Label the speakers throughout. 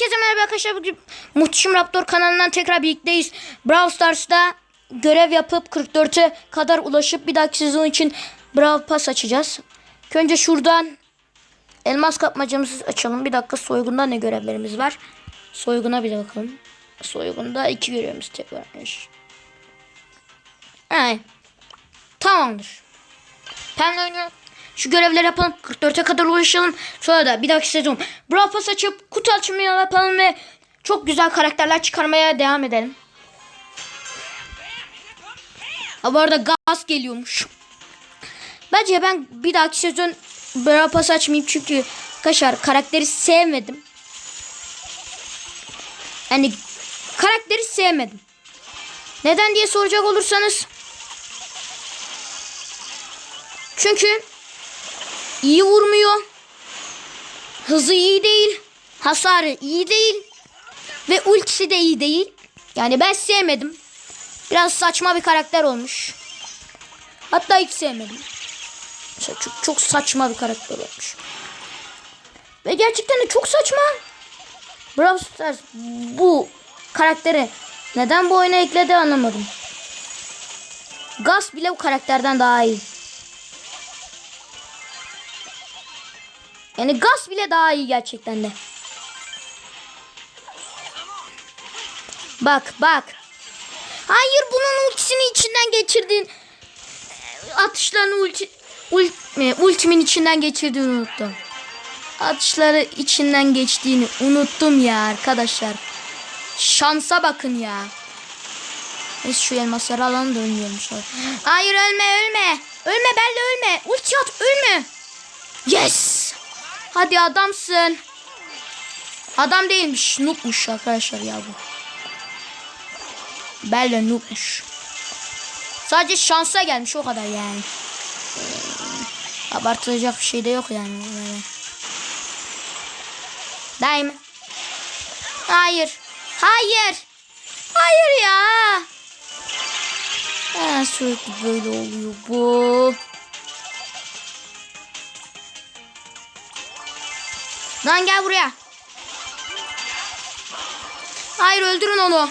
Speaker 1: Herkese merhaba arkadaşlar. Bugün Muhteşem Raptor kanalından tekrar birlikteyiz. Brawl Stars'ta görev yapıp 44'e kadar ulaşıp bir dahaki sezon için Brawl Pass açacağız. Önce şuradan elmas kapmacamızı açalım. Bir dakika soygunda ne görevlerimiz var? Soyguna bir de bakalım. Soygunda iki görevimiz tek varmış. Evet. Tamamdır. Pemle oynuyorum. Şu görevleri yapalım. 44'e kadar ulaşalım. Sonra da bir dahaki sezon Brawl Pass açıp kutu açımı yapalım ve çok güzel karakterler çıkarmaya devam edelim. Ha bu arada gaz geliyormuş. Bence ben bir dahaki sezon Brawl Pass açmayayım çünkü kaşar karakteri sevmedim. Yani karakteri sevmedim. Neden diye soracak olursanız çünkü iyi vurmuyor. Hızı iyi değil. Hasarı iyi değil. Ve ultisi de iyi değil. Yani ben sevmedim. Biraz saçma bir karakter olmuş. Hatta hiç sevmedim. Çok, çok saçma bir karakter olmuş. Ve gerçekten de çok saçma. Brawl Stars bu karakteri neden bu oyuna ekledi anlamadım. Gas bile bu karakterden daha iyi. Yani gaz bile daha iyi gerçekten de. Bak bak. Hayır bunun ultisini içinden geçirdin. Atışlarını ulti, ult, e, ultimin içinden geçirdiğini unuttum. Atışları içinden geçtiğini unuttum ya arkadaşlar. Şansa bakın ya. Neyse şu elmasları alalım da sonra. Hayır ölme ölme. Ölme Bella ölme. Ulti at ölme. Yes. Hadi adamsın. Adam değilmiş. Noob'muş arkadaşlar ya bu. Bella noob'muş. Sadece şansa gelmiş o kadar yani. Abartılacak bir şey de yok yani. Daima. Hayır. Hayır. Hayır ya. Ha, sürekli böyle oluyor bu. Lan gel buraya. Hayır öldürün onu.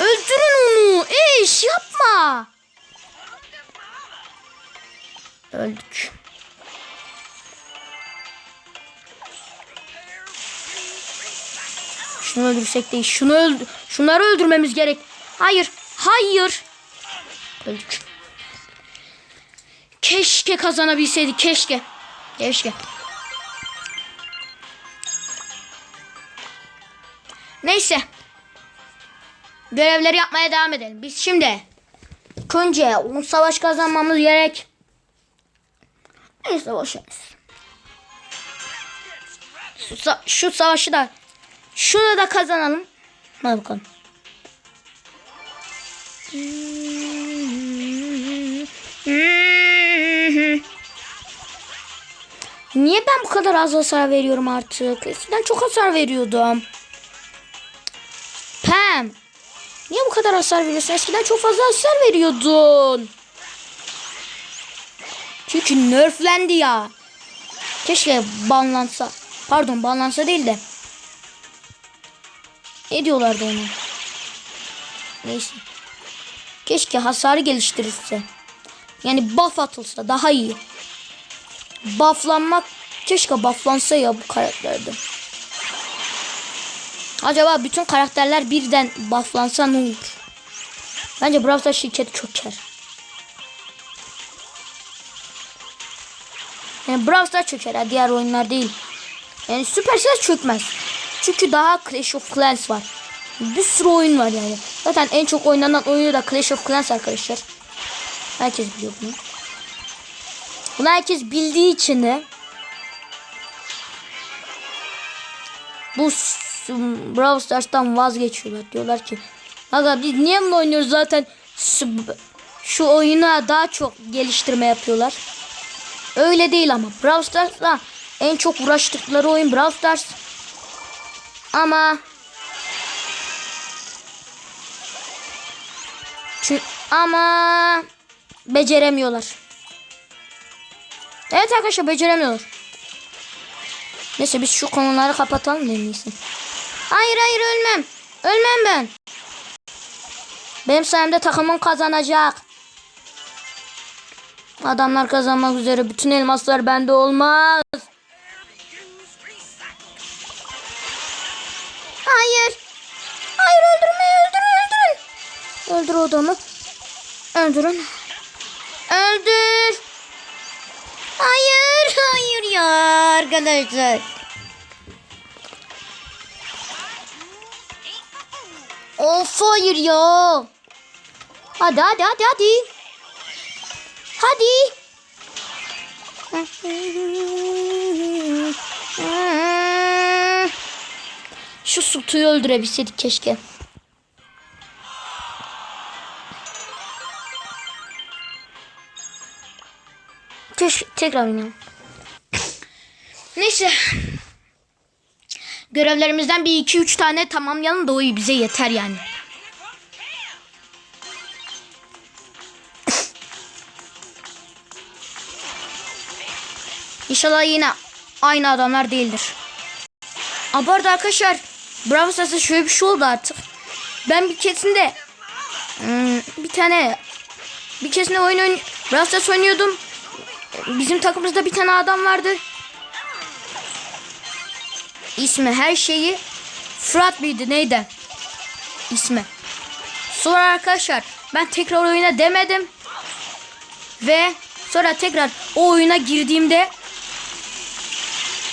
Speaker 1: Öldürün onu. Eş yapma. Öldük. Şunu öldürsek değil. Şunu öldür. Şunları öldürmemiz gerek. Hayır. Hayır. Öldük. Keşke kazanabilseydik. Keşke. Keşke. Neyse. Görevleri yapmaya devam edelim. Biz şimdi ilk önce o savaş kazanmamız gerek. Neyse boş ver. Şu, şu savaşı da şunu da kazanalım. Hadi bakalım. Niye ben bu kadar az hasar veriyorum artık? Eskiden çok hasar veriyordum. Niye bu kadar hasar veriyorsun? Eskiden çok fazla hasar veriyordun. Çünkü nerflendi ya. Keşke banlansa. Pardon banlansa değil de. Ne diyorlardı ona? Neyse. Keşke hasarı geliştirirse. Yani buff atılsa daha iyi. Bufflanmak keşke bufflansa ya bu karakterde. Acaba bütün karakterler birden bufflansa ne olur? Bence Brawl Stars şirketi çöker. Yani Brawl Stars çöker ha, diğer oyunlar değil. Yani Supercell çökmez. Çünkü daha Clash of Clans var. Bir sürü oyun var yani. Zaten en çok oynanan oyunu da Clash of Clans arkadaşlar. Herkes biliyor bunu. Bunu herkes bildiği için de bu Brawl Stars'tan vazgeçiyorlar. Diyorlar ki Aga biz niye bunu oynuyoruz zaten s- şu oyuna daha çok geliştirme yapıyorlar. Öyle değil ama Brawl Stars'la en çok uğraştıkları oyun Brawl Stars. Ama ama beceremiyorlar. Evet arkadaşlar beceremiyorlar. Neyse biz şu konuları kapatalım en. Hayır hayır ölmem. Ölmem ben. Benim sayemde takımım kazanacak. Adamlar kazanmak üzere. Bütün elmaslar bende olmaz. Hayır. Hayır öldürmeyin öldürün öldürün. Öldür o adamı. Öldürün. Öldür. Hayır hayır ya arkadaşlar. Of hayır ya. Hadi hadi hadi hadi. Hadi. Şu Sultu'yu öldürebilseydik keşke. Keşke tekrar oynayalım. Neyse. Görevlerimizden bir iki üç tane tamamlayalım da o bize yeter yani. İnşallah yine aynı adamlar değildir. Ama bu arada arkadaşlar Bravo Stars'ta şöyle bir şey oldu artık. Ben bir keresinde hmm, bir tane bir keresinde oyun oyn Brawl Stars oynuyordum. Bizim takımımızda bir tane adam vardı. İsmi her şeyi Fırat mıydı neydi? İsmi. Sonra arkadaşlar ben tekrar oyuna demedim. Ve sonra tekrar o oyuna girdiğimde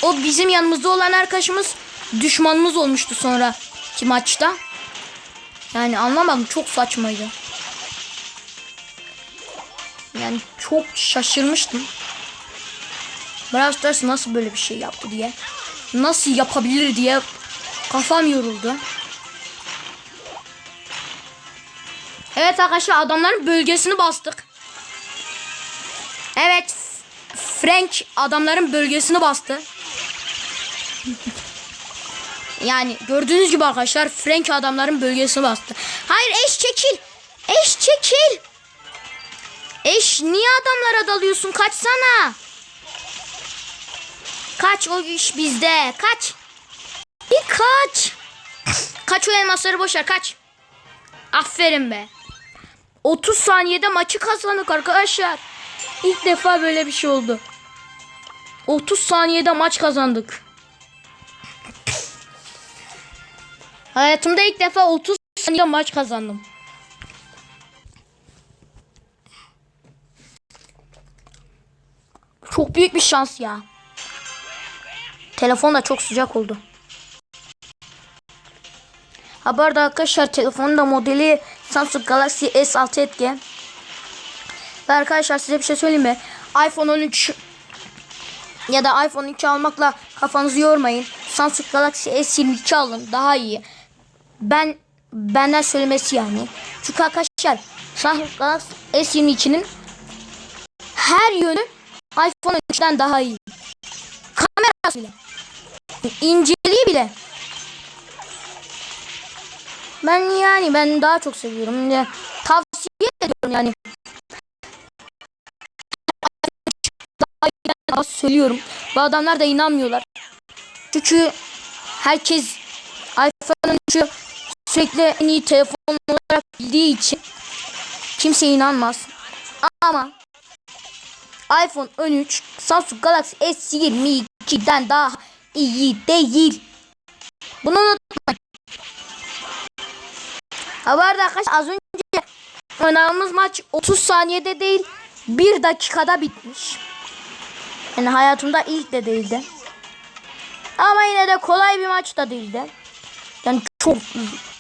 Speaker 1: o bizim yanımızda olan arkadaşımız düşmanımız olmuştu sonra ki maçta. Yani anlamadım çok saçmaydı. Yani çok şaşırmıştım. Brawl Stars nasıl böyle bir şey yaptı diye. Nasıl yapabilir diye kafam yoruldu. Evet arkadaşlar adamların bölgesini bastık. Evet Frank adamların bölgesini bastı. yani gördüğünüz gibi arkadaşlar Frank adamların bölgesini bastı. Hayır eş çekil. Eş çekil. Eş niye adamlara dalıyorsun? Kaçsana. Kaç o iş bizde. Kaç. Bir kaç. Kaç o elmasları boşver kaç. Aferin be. 30 saniyede maçı kazandık arkadaşlar. İlk defa böyle bir şey oldu. 30 saniyede maç kazandık. Hayatımda ilk defa 30 saniyede maç kazandım. Çok büyük bir şans ya. Telefon da çok sıcak oldu. Ha bu arkadaşlar telefonun da modeli Samsung Galaxy S6 etki. Ve arkadaşlar size bir şey söyleyeyim mi? iPhone 13 ya da iPhone 2 almakla kafanızı yormayın. Samsung Galaxy S22 alın daha iyi. Ben benden söylemesi yani. Çünkü arkadaşlar Samsung Galaxy S22'nin her yönü iPhone 3'ten daha iyi. Kamerası bile. İnceliği bile. Ben yani ben daha çok seviyorum. Ya, tavsiye ediyorum yani. Daha söylüyorum. Bu adamlar da inanmıyorlar. Çünkü herkes iPhone 3'ü sürekli en iyi telefon olarak bildiği için kimse inanmaz. Ama iPhone 13 Samsung Galaxy S22'den daha iyi değil. Bunu unutmayın. Ha arkadaşlar az önce oynadığımız maç 30 saniyede değil 1 dakikada bitmiş. Yani hayatımda ilk de değildi. Ama yine de kolay bir maç da değildi. Yani çok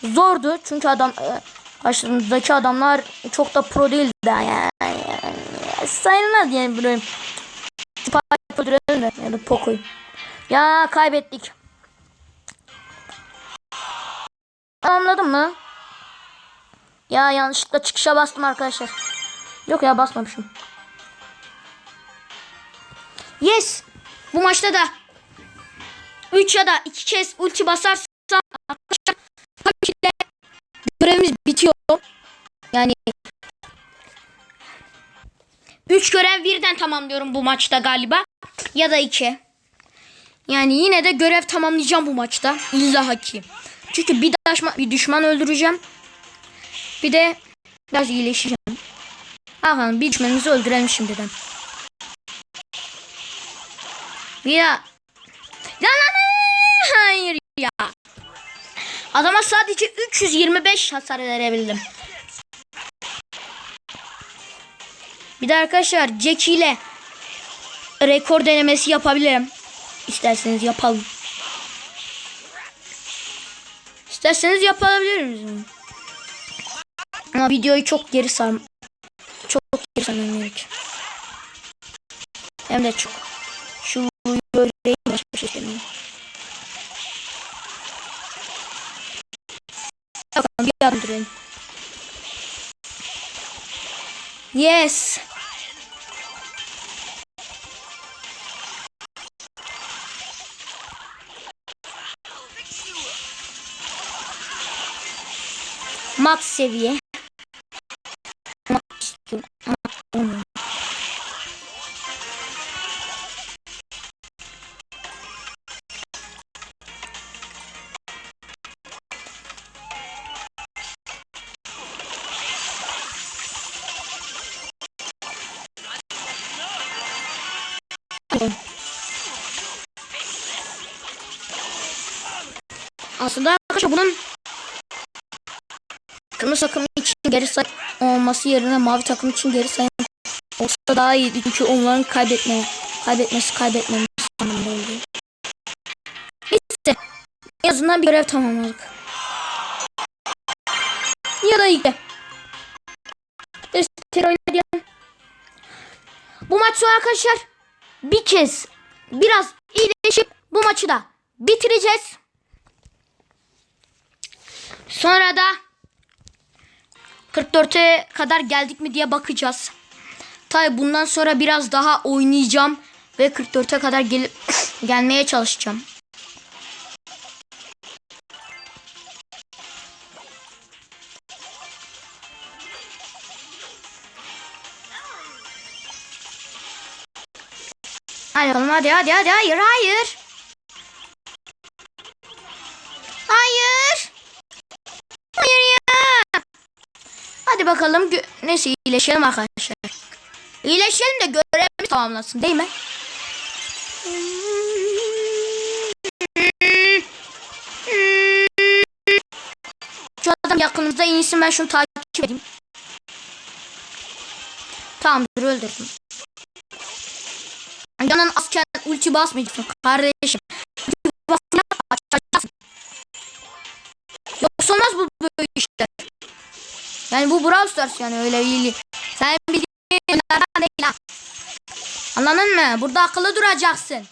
Speaker 1: zordu çünkü adam e, karşımızdaki adamlar çok da pro değildi yani. yani sayılmaz yani böyle Spike öldürelim de ya da Poco'yu. Ya kaybettik. Anladın mı? Ya yanlışlıkla çıkışa bastım arkadaşlar. Yok ya basmamışım. Yes. Bu maçta da 3 ya da 2 kez ulti basarsam arkadaşlar görevimiz bitiyor. Yani 3 görev birden tamamlıyorum bu maçta galiba. Ya da 2. Yani yine de görev tamamlayacağım bu maçta. İlla haki. Çünkü bir, daşma, bir düşman öldüreceğim. Bir de biraz iyileşeceğim. Bakalım bir düşmanımızı öldürelim şimdiden. Ya. Ya lan, hayır ya. Adama sadece 325 hasar verebildim. Bir de arkadaşlar Jack ile rekor denemesi yapabilirim. İsterseniz yapalım. İsterseniz yapabiliriz. Ama videoyu çok geri sar çok geri sarmam gerek. Hem de çok. Şu böyle başka şey istemiyorum. Bakalım bir adım durayım. Yes. Max seviye. Max istiyorum. Aslında arkadaşlar bunun kırmızı takım için geri say olması yerine mavi takım için geri sayım olsa daha iyiydi çünkü onların kaybetmeye kaybetmesi kaybetmemiz anlamında oldu. Neyse en azından bir görev tamamladık. Ya da iyi. Destek oynayalım. Bu maç sonra arkadaşlar bir kez biraz iyileşip bu maçı da bitireceğiz. Sonra da 44'e kadar geldik mi diye bakacağız. Tabi bundan sonra biraz daha oynayacağım ve 44'e kadar gelip gelmeye çalışacağım. Hadi bakalım hadi hadi hadi hayır. Hayır. Hadi bakalım neyse iyileşelim arkadaşlar. İyileşelim de görevimiz tamamlasın değil mi? Şu adam yakınımızda insin ben şunu takip edeyim. Tamamdır öldürdüm. Canın azken ulti basmayacaksın kardeşim. Ulti basma açacaksın. Yoksa olmaz bu böyle işler. Yani bu Brawl Stars yani öyle değil. Sen bildiğin değil ha. Anladın mı? Burada akıllı duracaksın.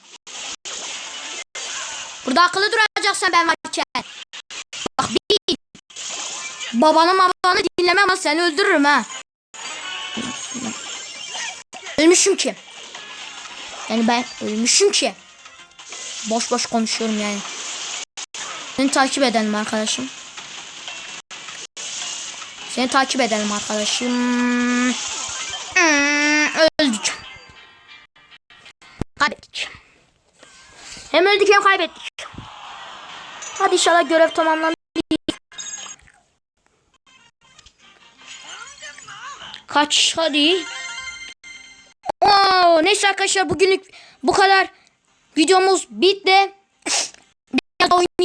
Speaker 1: Burada akıllı duracaksın ben varken. Bak bir. Babanı babanı dinleme ama seni öldürürüm ha. Ölmüşüm ki. Yani ben ölmüşüm ki. Boş boş konuşuyorum yani. Seni takip edelim arkadaşım. Seni takip edelim arkadaşım. Hmm, öldük. Kaybettik. Hem öldük hem kaybettik. Hadi inşallah görev tamamlandı. Kaç hadi. Oo, neyse arkadaşlar bugünlük bu kadar. Videomuz bitti. Biraz.